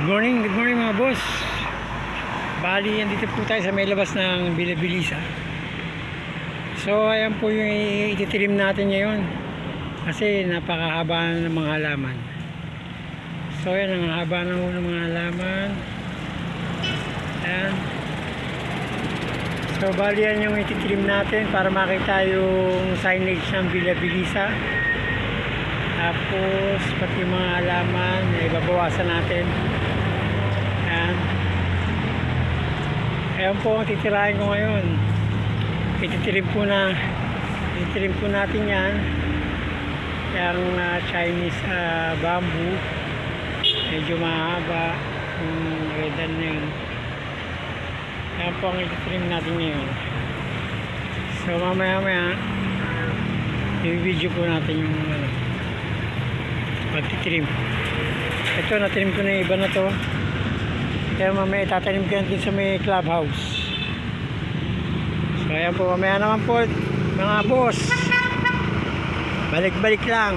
Good morning, good morning mga boss. Bali, andito po tayo sa may labas ng Bilabilisa. So, ayan po yung i- ititrim natin ngayon. Kasi napakahaba na ng mga halaman. So, ayan, ang haba na ng mga halaman. Ayan. So, bali yan yung ititrim natin para makita yung signage ng Bilabilisa. Tapos, pati mga halaman, eh, ibabawasan natin. Ayan. Ayan po ang titirahin ko ngayon. Ititirim po na, ititirim po natin yan. Yung ah, Chinese ah, bamboo. Medyo mahaba. Yung redan na yun. Ayan po ang ititirim natin ngayon. So mamaya maya, i-video po natin yung ano, pagtitrim. Ito, natrim ko na iba na to. Kaya mamaya tatanim ko yan din sa may clubhouse. So ayan po, mamaya naman po mga boss. Balik-balik lang.